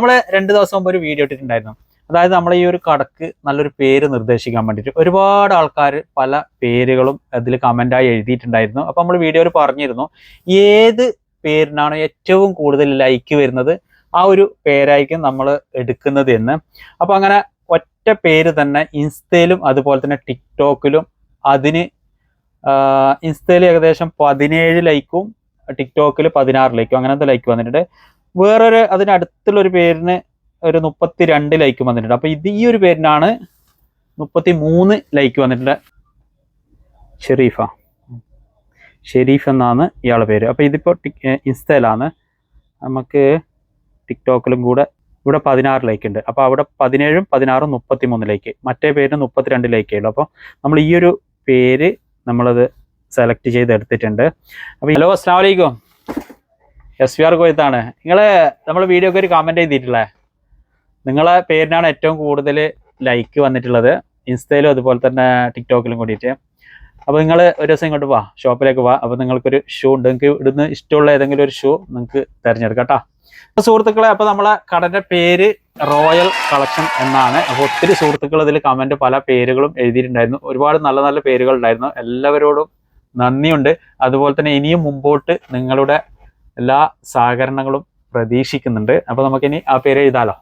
നമ്മൾ രണ്ട് ദിവസം മുമ്പ് ഒരു വീഡിയോ ഇട്ടിട്ടുണ്ടായിരുന്നു. അതായത് നമ്മൾ ഈ ഒരു കടക്ക് നല്ലൊരു പേര് നിർദ്ദേശിക്കാൻ വേണ്ടിയിട്ട്. ഒരുപാട് ആൾക്കാർ പല പേരുകളും അതിൽ കമന്റായി എഴുതിയിട്ടുണ്ടായിരുന്നു. അപ്പോൾ നമ്മൾ വീഡിയോയിൽ പറഞ്ഞിരുന്നു ഏത് പേരിനാണ് ഏറ്റവും കൂടുതൽ ലൈക്ക് വരുന്നത്? ആ ഒരു പേരായിരിക്കും നമ്മൾ എടുക്കുന്നത് എന്ന്. അപ്പോൾ അങ്ങനെ ഒറ്റ പേര് തന്നെ ഇൻസ്റ്റയിലും അതുപോലെ തന്നെ ടിക്ടോക്കിലും അതിന് ഇൻസ്റ്റയിൽ ഏകദേശം പതിനേഴ് ലൈക്കും ടിക്ടോക്കിൽ പതിനാറ് ലൈക്കും അങ്ങനത്തെ ലൈക്ക് വന്നിട്ടുണ്ട്. വേറൊരു അതിനടുത്തുള്ള ഒരു പേരിന് ഒരു മുപ്പത്തി രണ്ട് ലൈക്ക് വന്നിട്ടുണ്ട്. അപ്പൊ ഇത് ഈ ഒരു പേരിനാണ് മുപ്പത്തി മൂന്ന് ലൈക്ക് വന്നിട്ടുണ്ട്. ഷെരീഫ. ഷെരീഫ് എന്നാണ് ഇയാളുടെ പേര്. അപ്പൊ ഇതിപ്പോ ഇൻസ്റ്റയിലാണ്. നമുക്ക് ടിക്ടോക്കിലും കൂടെ ഇവിടെ പതിനാറ് ലൈക്ക് ഉണ്ട്. അപ്പൊ അവിടെ പതിനേഴും പതിനാറും മുപ്പത്തി മൂന്ന് ലൈക്ക് മറ്റേ പേരിന് മുപ്പത്തിരണ്ട് ലൈക്കേ ഉള്ളൂ. അപ്പോൾ നമ്മൾ ഈ ഒരു പേര് നമ്മളത് സെലക്ട് ചെയ്ത് എടുത്തിട്ടുണ്ട് അപ്പൊ ഹലോ അസ്സാം വലൈക്കും എസ് വി ആർ കോയത്താണ്. നിങ്ങൾ നമ്മൾ വീഡിയോക്ക് ഒരു കമന്റ് ചെയ്തിട്ടില്ലേ നിങ്ങളെ പേരിനാണ് ഏറ്റവും കൂടുതൽ ലൈക്ക് വന്നിട്ടുള്ളത്. ഇൻസ്റ്റയിലും അതുപോലെ തന്നെ ടിക്ടോക്കിലും കൂടിയിട്ട്. അപ്പോൾ നിങ്ങൾ ഒരു ദിവസം ഇങ്ങോട്ട് വാ. ഷോപ്പിലേക്ക് വാ. അപ്പോൾ നിങ്ങൾക്കൊരു ഷൂ ഉണ്ട്. നിങ്ങൾക്ക് ഇടുന്ന ഇഷ്ടമുള്ള ഏതെങ്കിലും ഒരു ഷൂ നിങ്ങൾക്ക് തിരഞ്ഞെടുക്കാം അപ്പോൾ സുഹൃത്തുക്കളെ അപ്പോൾ നമ്മളെ കടന്റെ പേര് റോയൽ കളക്ഷൻ എന്നാണ്. അപ്പോൾ ഒത്തിരി സുഹൃത്തുക്കൾ ഇതിൽ കമന്റ് പല പേരുകളും എഴുതിയിട്ടുണ്ടായിരുന്നു. ഒരുപാട് നല്ല നല്ല പേരുകൾ ഉണ്ടായിരുന്നു. എല്ലാവരോടും നന്ദിയുണ്ട്. അതുപോലെ തന്നെ ഇനിയും മുമ്പോട്ട് നിങ്ങളുടെ എല്ലാ സഹകരണങ്ങളും പ്രതീക്ഷിക്കുന്നുണ്ട്. അപ്പോൾ നമുക്കിനി ആ പേര് എഴുതാലോ.